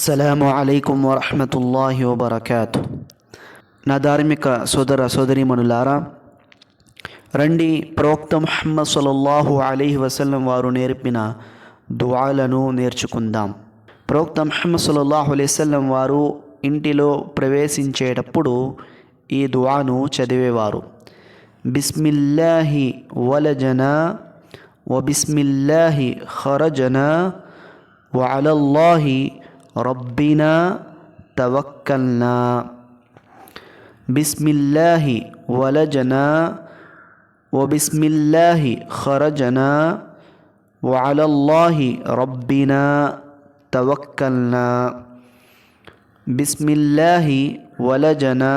అస్సలం అయికం వరహమతుల్లాహి వబర్కాత్ నా ధార్మిక సోదర సోదరిమనులారా రండి ప్రవక్త మహమ్మద్ సలల్లాహు అలీహి వసల్లం వారు నేర్పిన దువాలను నేర్చుకుందాం. ప్రవక్త ముహమ్మద్ సొలల్లాహు అలైవల్లం వారు ఇంటిలో ప్రవేశించేటప్పుడు ఈ దువాను చదివేవారు. బిస్మిల్లాహి వలజన బిస్మిల్లాహి హరజన వాలల్లాహి ربنا توكلنا. بسم الله ولجنا وبسم الله خرجنا وعلى الله ربنا توكلنا. بسم الله ولجنا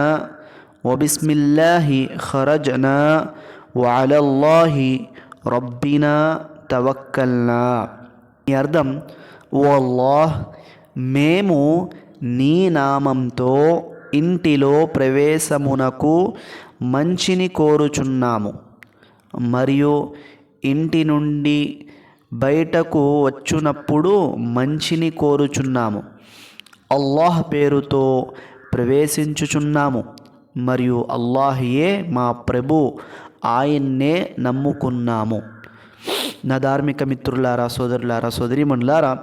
وبسم الله خرجنا وعلى الله ربنا توكلنا. يردم والله మేము నీ నామంతో ఇంటిలో ప్రవేశమునకు మంచిని కోరుచున్నాము. మరియు ఇంటి నుండి బయటకు వచ్చునప్పుడు మంచిని కోరుచున్నాము. అల్లాహ్ పేరుతో ప్రవేశించుచున్నాము. మరియు అల్లాహయే మా ప్రభు ఆయన్నే నమ్ముకున్నాము. నా ధార్మిక మిత్రులారా సోదరులారా సోదరిమణులారా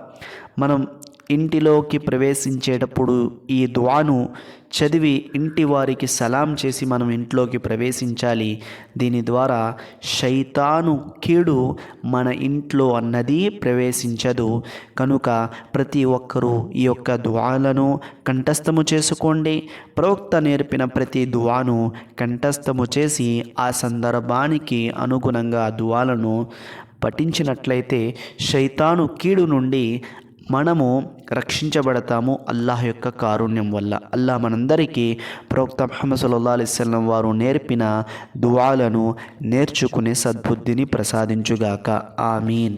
మనం ఇంటిలోకి ప్రవేశించేటప్పుడు ఈ దువాను చదివి ఇంటి వారికి సలాం చేసి మనం ఇంట్లోకి ప్రవేశించాలి. దీని ద్వారా శైతాను కీడు మన ఇంట్లో అన్నది ప్రవేశించదు. కనుక ప్రతి ఒక్కరూ ఈ యొక్క దువాలను కంఠస్థము చేసుకోండి. ప్రవక్త నేర్పిన ప్రతి దువాను కంఠస్థము చేసి ఆ సందర్భానికి అనుగుణంగా దువాలను పఠించినట్లయితే శైతాను కీడు నుండి మనము రక్షించబడతాము అల్లాహ్ యొక్క కారుణ్యం వల్ల. అల్లాహ్ మనందరికీ ప్రవక్త మహమ్మద్ సల్లా అలిస్లం వారు నేర్పిన దువాలను నేర్చుకునే సద్బుద్ధిని ప్రసాదించుగాక. ఆమీన్.